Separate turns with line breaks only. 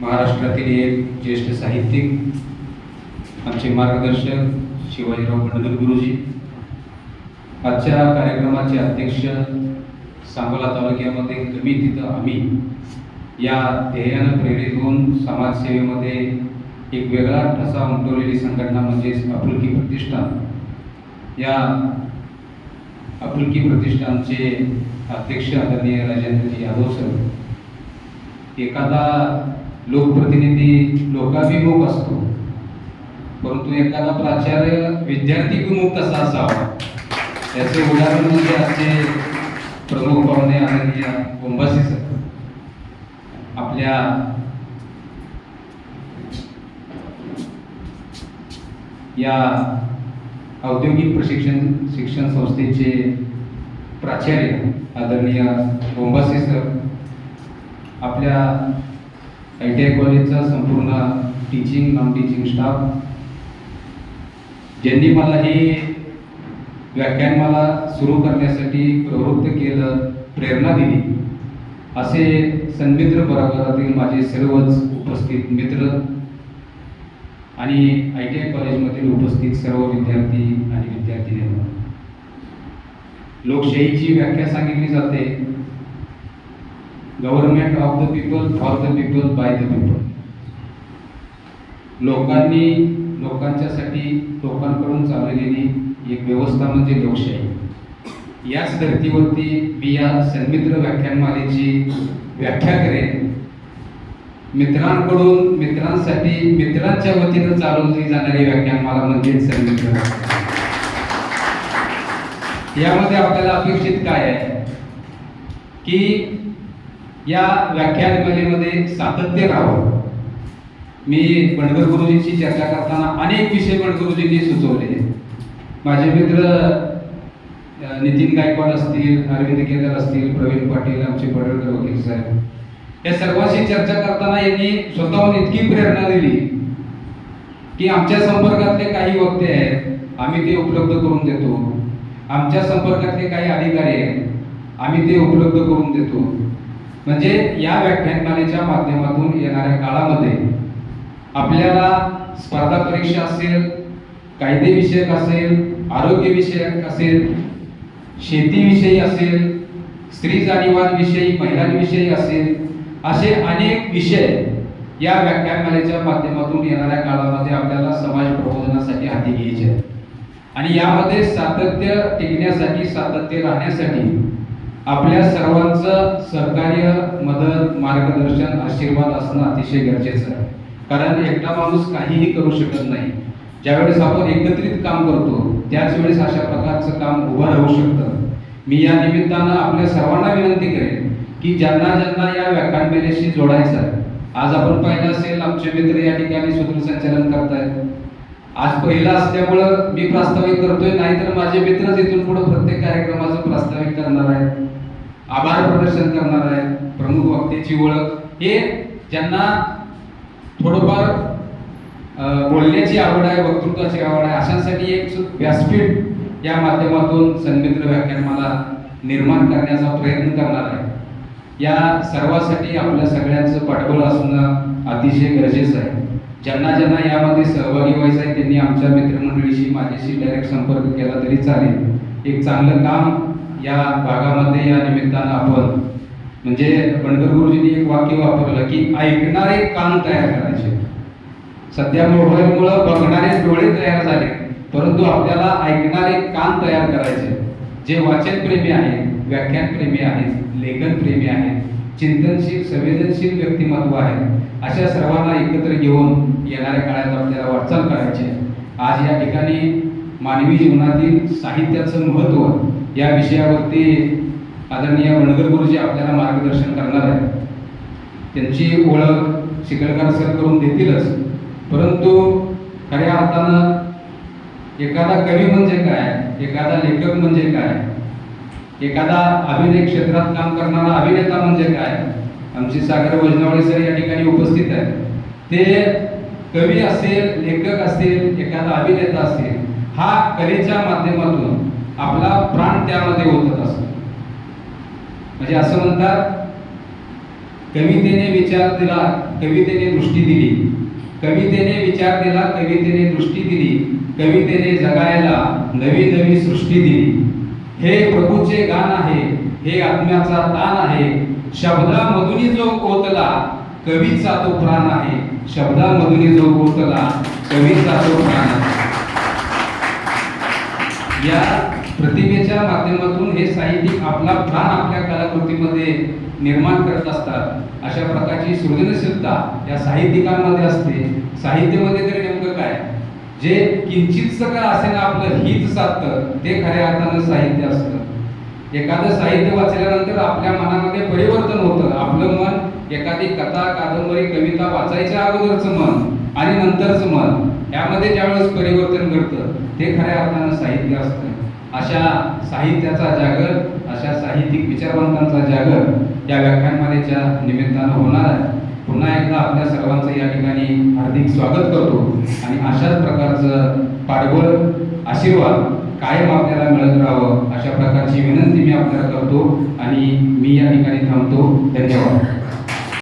महाराष्ट्रातील एक ज्येष्ठ साहित्यिक आमचे मार्गदर्शक शिवाजीराव बंडगर गुरुजी आजच्या कार्यक्रमाचे अध्यक्ष सांगोला तालुक्यामध्ये तुम्ही तिथं आम्ही. या ध्येयानं प्रेरित होऊन समाजसेवेमध्ये एक वेगळा ठसा उमटवलेली संघटना म्हणजेच आपुलकी प्रतिष्ठान या आपुलकी प्रतिष्ठानचे अध्यक्ष आदरणीय राजेंद्रजी यादव सर एखादा लोकप्रतिनिधी लोकाभिमुख असतो. परंतु एखादा प्राचार्य विद्यार्थीभिमुख कसा असावा? याचे उदाहरण म्हणजे आजचे प्रमुख पाहुणे आनंदीय ओंबासी सर. आपल्या या औद्योगिक प्रशिक्षण शिक्षण संस्थेचे प्राचार्य आदरणीय ओंबासी सर आपल्या आय टी आय कॉलेजचा संपूर्ण टीचिंग नॉन टीचिंग स्टाफ ज्यांनी मला ही व्याख्यानमाला सुरू करण्यासाठी प्रवृत्त केलं प्रेरणा दिली असे सन्मित्र बराबरातील माझे सर्वच उपस्थित मित्र आणि आय टी आय कॉलेजमधील उपस्थित सर्व विद्यार्थी आणि विद्यार्थिनी लोकशाहीची व्याख्या सांगितली जाते. Government of the people for the people by the people लोकांनी लोकांच्यासाठी लोकांकडून चालवलेली एक व्यवस्था म्हणजे लोकशाही. याच धर्तीवरती मी या सन्मित्र व्याख्यानमालेची व्याख्या करेन. मित्रांकडून मित्रांसाठी मित्रांच्या वतीनं चालवली जाणारी व्याख्यानमाला म्हणजे सन्मित्र यामध्ये आपल्याला अपेक्षित काय आहे? की या व्याख्यानमालेमध्ये सातत्य राहावं. मी बंडगर गुरुजींची चर्चा करताना अनेक विषय बंडगर गुरुजींनी सुचवले माझे मित्र नितीन गायकवाड असतील अरविंद केदार असतील प्रवीण पाटील आमचे पडळकर वकील साहेब या सर्वांशी चर्चा करताना यांनी स्वतःहून इतकी प्रेरणा दिली की आमच्या संपर्कातले काही वक्ते आहेत आम्ही ते उपलब्ध करून देतो. आमच्या संपर्कातले काही अधिकारी आहेत आम्ही ते उपलब्ध करून देतो. म्हणजे या व्याख्यानमालेच्या माध्यमातून येणाऱ्या काळामध्ये आपल्याला स्पर्धा परीक्षा असेल कायदेविषयक असेल आरोग्यविषयक असेल शेतीविषयी असेल स्त्री जाणीवांविषयी महिलांविषयी असेल असे अनेक विषय या व्याख्यानमालेच्या माध्यमातून येणाऱ्या काळामध्ये आपल्याला समाज प्रबोधनासाठी हाती घ्यायचे आणि यामध्ये सातत्य टिकण्यासाठी सातत्य राहण्यासाठी आपल्या सर्वांचं सहकार्य मदत मार्गदर्शन आशीर्वाद असणं अतिशय गरजेचं आहे. कारण एकटा माणूस काहीही करू शकत नाही. ज्यावेळेस आपण एकत्रित काम करतो त्याच वेळेस अशा प्रकारचं काम उभं राहू शकतं. मी या निमित्तानं आपल्या सर्वांना विनंती करेन की ज्यांना ज्यांना या व्याख्यानमेलेशी जोडायचं आहे आज आपण पाहिलं असेल आमचे मित्र या ठिकाणी सूत्रसंचालन करतायत. आज पहिला असल्यामुळं मी प्रास्ताविक करतोय नाहीतर माझे मित्रच इथून पुढे प्रत्येक कार्यक्रमाचं प्रास्ताविक करणार आहेत. आभार प्रदर्शन करणार आहेत प्रमुख वक्त्याची ओळख. हे ज्यांना थोडंफार बोलण्याची आवड आहे वक्तृत्वाची आवड आहे अशांसाठी एक व्यासपीठ या माध्यमातून सन्मित्र व्याख्यानमाला निर्माण करण्याचा प्रयत्न करणार आहे. या सर्वासाठी आपल्या सगळ्यांचं पाठबळ असणं अतिशय गरजेचं आहे. ज्यांना ज्यांना यामध्ये सहभागी व्हायचं आहे त्यांनी आमच्या मित्रमंडळीशी माझ्याशी डायरेक्ट संपर्क केला तरी चालेल. एक चांगलं काम या भागामध्ये या निमित्तानं आपण म्हणजे बंडकर गुरुजींनी एक वाक्य वापरलं की ऐकणारे कान तयार करायचे सध्या मोबाईलमुळं बघणारे डोळे तयार झाले परंतु आपल्याला ऐकणारे कान तयार करायचे जे वाचन प्रेमी आहेत व्याख्यान प्रेमी आहेत लेखन प्रेमी आहेत चिंतनशील संवेदनशील व्यक्तिमत्व आहेत अशा सर्वांना एकत्र घेऊन येणाऱ्या काळात आपल्याला वाटचाल करायची आहे. आज या ठिकाणी मानवी जीवनातील साहित्याचं महत्त्व या विषयावरती आदरणीय बंडगर गुरुजी आपल्याला मार्गदर्शन करणार आहेत. त्यांची ओळख शिकलगार सर करून देतीलच. परंतु खऱ्या अर्थानं एखादा कवी म्हणजे काय? एखादा लेखक म्हणजे काय? एखादा अभिनय क्षेत्रात काम करणारा अभिनेता म्हणजे काय? आमची सागर वैष्णवळे सर या ठिकाणी उपस्थित आहेत. ते कवी असेल लेखक असेल एखादा अभिनेता असेल हा कलेच्या माध्यमातून आपला प्राण त्यामध्ये ओतत असतो. म्हणजे असं म्हणतात कवितेने विचार दिला कवितेने दृष्टी दिली. कवितेने विचार दिला कवितेने दृष्टी दिली. कवितेने जगायला नवी नवी सृष्टी दिली. हे प्रभूचे गान आहे हे आत्म्याचा ताण आहे. शब्दामधुनी जो कोतला कवीचा तो प्राण आहे. शब्दामधुनी जो कोतला कवीचा तो प्राण आहे. या प्रतिमेच्या माध्यमातून हे साहित्यिक आपला प्राण आपल्या कलाकृतीमध्ये निर्माण करत असतात. अशा प्रकारची सृजनशीलता या साहित्यिकांमध्ये असते. साहित्यामध्ये तर नेमकं काय? जे किंचितच का असेल आपलं हित साधतं ते खऱ्या अर्थानं साहित्य असतं. एखादं साहित्य वाचल्यानंतर आपल्या मनामध्ये परिवर्तन होतं. आपलं मन एखादी कथा कादंबरी कविता वाचायच्या अगोदरचं मन आणि नंतरचं मन यामध्ये ज्यावेळेस परिवर्तन घडतं ते खऱ्या अर्थानं साहित्य असतं. अशा साहित्याचा जागर अशा साहित्यिक विचारवंतांचा जागर या व्याख्यानमालेच्या निमित्तानं होणार आहे. पुन्हा एकदा आपल्या सर्वांचं या ठिकाणी हार्दिक स्वागत करतो आणि अशाच प्रकारचं पाठबळ आशीर्वाद कायम आपल्याला मिळत राहावं अशा प्रकारची विनंती मी आपल्याला करतो आणि मी या ठिकाणी थांबतो. धन्यवाद.